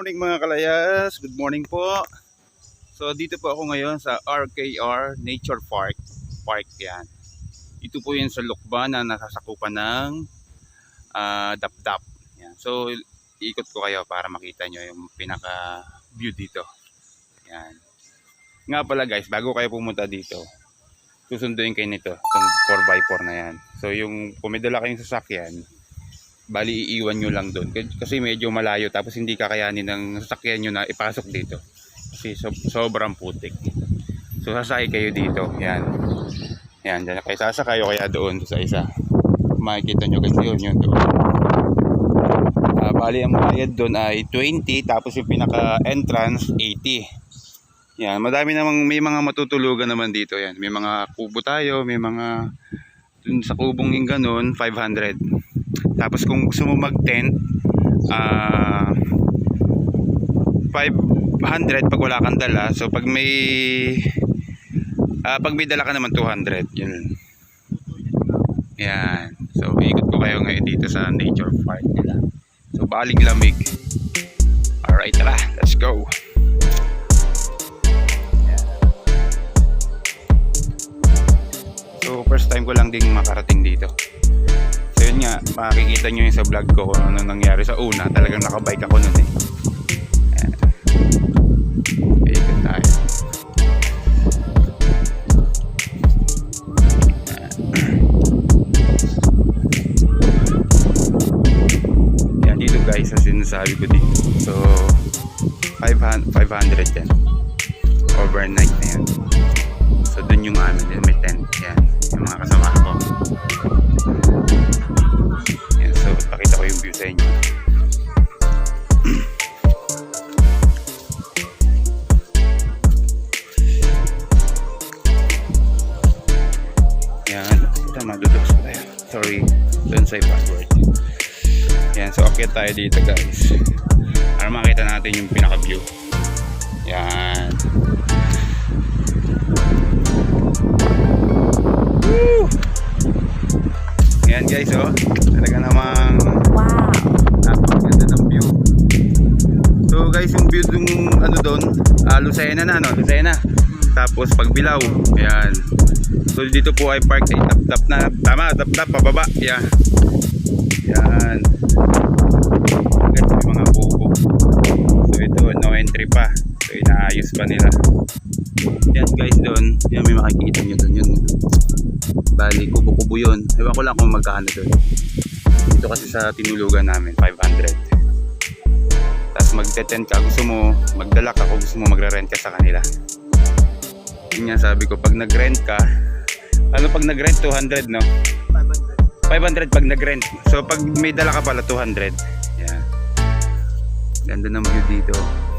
morning mga kalayas. Good morning po. So dito po ako ngayon sa RKR Nature Park. Park yan. Ito po yun sa Lukban na nasasakupan ng ah, Dapdap. Yan. So ikot ko kayo para makita nyo yung pinaka view dito. Yan. Nga pala guys, bago kayo pumunta dito, susunduin kayo nito, itong 4x4 na yan. So yung pumidala kayong sasakyan, bali iiwan nyo lang doon. Kasi medyo malayo tapos hindi kakayanin ng sasakyan nyo na ipasok dito. Kasi so, sobrang putik. So sasakay kayo dito. Yan. Yan dyan kayo sasakay o kaya doon sa isa. Makikita nyo kasi yun yun doon Ah, bali ang bayad doon ay 20 tapos yung pinaka entrance 80 yan madami namang may mga matutulugan naman dito. Yan may mga kubo tayo may mga dun sa kubong yung ganun 500 tapos kung gusto mo mag-tent, ah 500 pag wala kang dala. So pag may ah pag may dala ka naman 200, yun. Yan. So ikot ko kayo ngayon dito sa nature park nila. So baling lamig. Alright, tara. Let's go. So first time ko lang ding makarating dito. Yun nga, makikita nyo yung sa vlog ko kung ano nangyari sa una. Talagang nakabike ako nun eh. Ikot tayo. Yan dito guys, sa sinasabi ko dito. So, 500, 500 yan. Overnight na yan. So, dun yung amin. May tent. Yan. Yung mga kasama ko. Akit tayo dito guys. Para makita natin yung pinaka-view. Yan. Woo! Yan guys, oh. Talaga namang Wow. napakaganda ng view. So guys, yung view ng ano doon, ah, Lucena na, no? Lucena. Tapos pagbilaw, yan. So dito po ay park ay tap-tap na, tama, tap-tap, pababa, yan. Yan. Entry pa. So inaayos pa nila. Yan guys doon, yan may makikita nyo doon yun. Bali, kubo-kubo yun. Ewan ko lang kung magkano doon. Dito kasi sa tinulugan namin, 500. Tapos magte-tent ka, gusto mo magdala ka kung gusto mo magre-rent ka sa kanila. Yun nga sabi ko, pag nag-rent ka, ano pag nag-rent 200 no? 500 pag nag-rent. So pag may dala ka pala 200. Yan. Ganda ng view dito.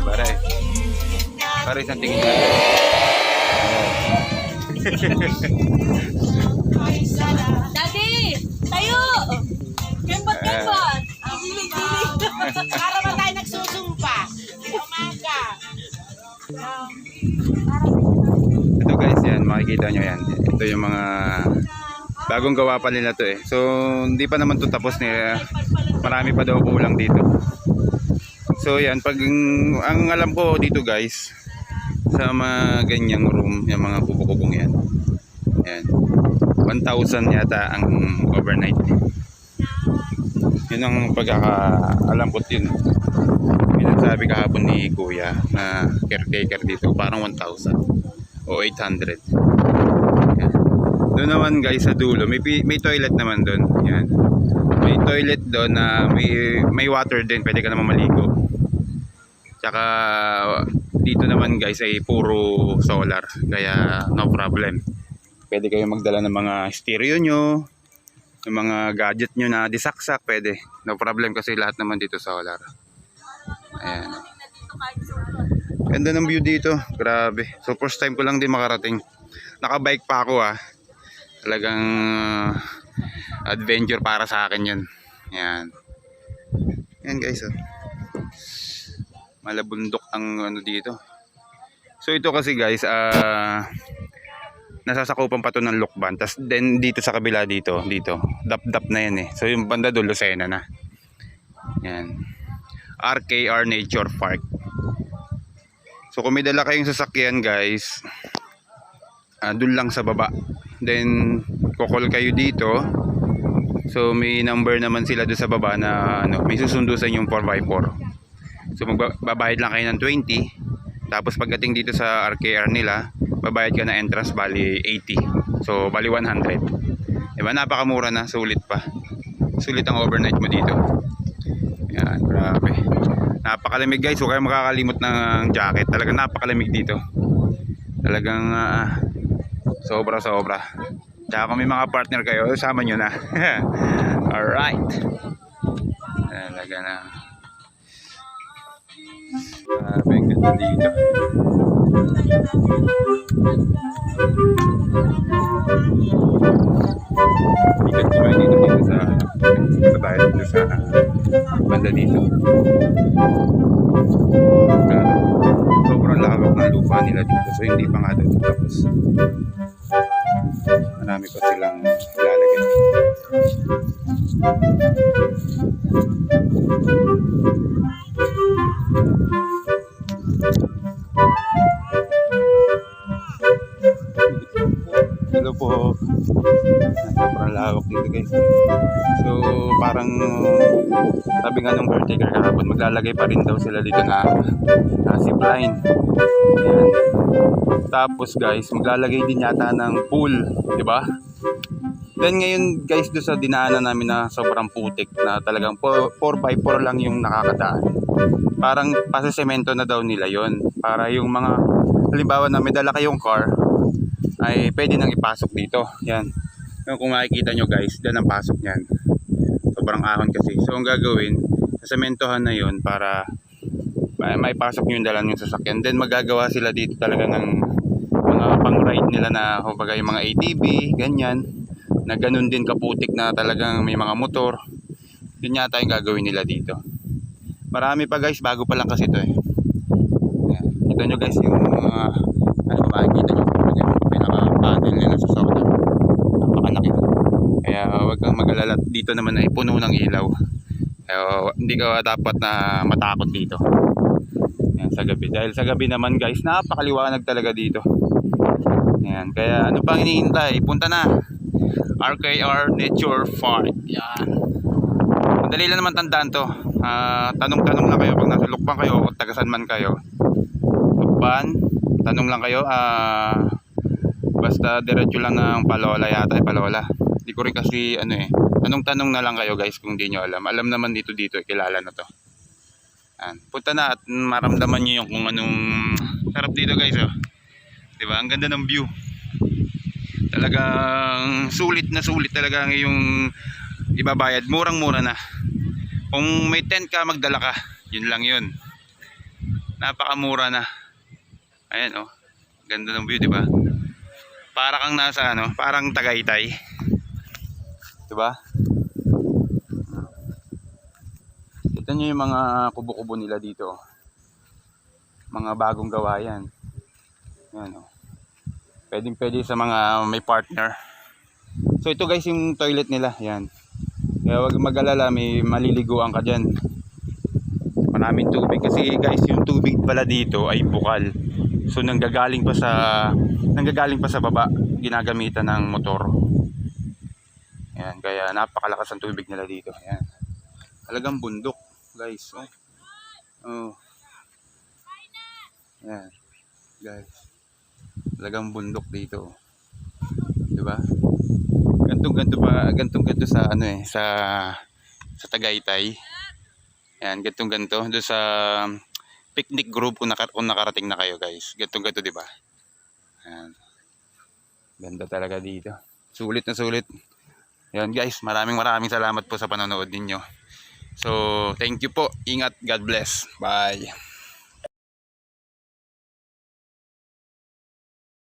Pare. Pare, isang tingin dyan. Daddy! Tayo! Kembot-kembot! Ang hilig-hilig. Para ba tayo nagsusumpa? Umaga. Ito guys, yan, makikita nyo yan. Ito yung mga bagong gawa pa nila to eh. So, hindi pa naman to tapos ni marami pa daw kulang dito. So, yan, pag ang alam ko dito guys, sa mga ganyang room, yung mga kubo-kubong yan. Yan. 1,000 yata ang overnight. Yun ang pagkakaalam ko yun. Yung nagsabi kahapon ni Kuya na caretaker dito, parang 1,000 o 800. Yan. Doon naman guys sa dulo, may, may toilet naman doon. Yan. May toilet doon na may, may water din, pwede ka naman maligo. Tsaka dito naman guys ay puro solar, kaya no problem. Pwede kayo magdala ng mga stereo nyo, Yung mga gadget nyo na disaksak, pwede. No problem kasi lahat naman dito solar. Ayan. Ganda ng view dito. Grabe. So first time ko lang din makarating. Nakabike pa ako ah. Talagang adventure para sa akin yun. Ayan. Ayan guys oh. Malabundok ang ano dito. So ito kasi guys, ah nasasakupan pa to ng Lukban. Tapos then dito sa kabila dito, dito, dap-dap na yan eh. So yung banda doon, Lucena na. Yan. RKR Nature Park. So kung may dala kayong sasakyan guys, ah doon lang sa baba. Then kokol kayo dito. So may number naman sila doon sa baba na ano, may susundo sa inyong 4x4. So magbabayad lang kayo ng 20. Tapos pagdating dito sa RKR nila, babayad ka na entrance bali 80. So bali 100. Diba napakamura na, sulit pa. Sulit ang overnight mo dito. Yan, grabe. Napakalamig guys, huwag kayong makakalimot ng jacket. Talagang napakalamig dito. Talagang ah, sobra sobra. Tsaka kung may mga partner kayo, sama nyo na. Alright. Talaga na. Grabe, ang ganda dito. Ikat ko kayo dito dito sa sa tayo dito sa banda dito. Sobrang lawak ng lupa nila dito. So hindi pa nga dito tapos. Marami pa silang lalagyan. So parang sabi nga ng caretaker kahapon maglalagay pa rin daw sila dito na, na zipline. Ayan. Tapos guys maglalagay din yata ng pool. di ba? Then ngayon guys doon sa dinaanan namin na sobrang putik na talagang 4x4 lang yung nakakadaan. Parang pasisemento na daw nila yon Para yung mga halimbawa na may dala kayong car ay pwede nang ipasok dito. Yan. Yung kung makikita nyo guys, dyan ang pasok niyan. Sobrang ahon kasi. So ang gagawin, sasementohan na yon para may, may pasok yung dala yung sasakyan. Then magagawa sila dito talaga ng mga pang-ride nila na kumbaga yung mga ATV, ganyan. Na ganun din kaputik na talagang may mga motor. Yun yata yung gagawin nila dito. Marami pa guys, bago pa lang kasi ito eh. Kita nyo guys yung mga ano makikita nyo pinaka-panel nila sa. Huwag kang mag-alala. Dito naman ay puno ng ilaw. Kaya hindi ka dapat na matakot dito. Yan, sa gabi. Dahil sa gabi naman guys, napakaliwanag talaga dito. Yan. Kaya ano pang hinihintay? Punta na. RKR Nature Park. Yan. Madali lang naman tandaan to. Ah, tanong-tanong lang kayo pag nasa Lukban kayo o tagasan man kayo. Lukban, tanong lang kayo. Ah, basta diretso lang ng Palola yata, eh, Palola. Hindi ko rin kasi ano eh. Tanong-tanong na lang kayo guys kung di nyo alam. Alam naman dito dito, eh, kilala na to. Yan. Punta na at maramdaman nyo yung kung anong sarap dito guys oh. 'Di ba? Ang ganda ng view. Talagang sulit na sulit talaga ang yung ibabayad. Murang-mura na. Kung may tent ka, magdala ka. Yun lang yun. Napakamura na. Ayan oh. Ganda ng view, di ba? Para kang nasa ano, parang Tagaytay. Di ba? Kita niyo yung mga kubo-kubo nila dito. oh. Mga bagong gawa yan. Yan oh. Pwedeng pwede sa mga may partner. So ito guys yung toilet nila. Yan. Kaya wag mag-alala, may maliliguan ka dyan. Maraming tubig. Kasi guys, yung tubig pala dito ay bukal. So nanggagaling pa sa nanggagaling pa sa baba, ginagamitan ng motor. Yan, kaya napakalakas ang tubig nila dito. Yan. Talagang bundok, guys. Oh. Oh. Yan. Guys. Talagang bundok dito. 'Di ba? Gantong ganto pa, gantong ganto sa ano eh, sa sa Tagaytay. Yan, gantong ganto do sa picnic group kung, naka, kung nakarating na kayo, guys. Gantong ganto, 'di ba? Yan. Ganda talaga dito. Sulit na sulit. Yan guys, maraming maraming salamat po sa panonood ninyo. So, thank you po. Ingat. God bless. Bye.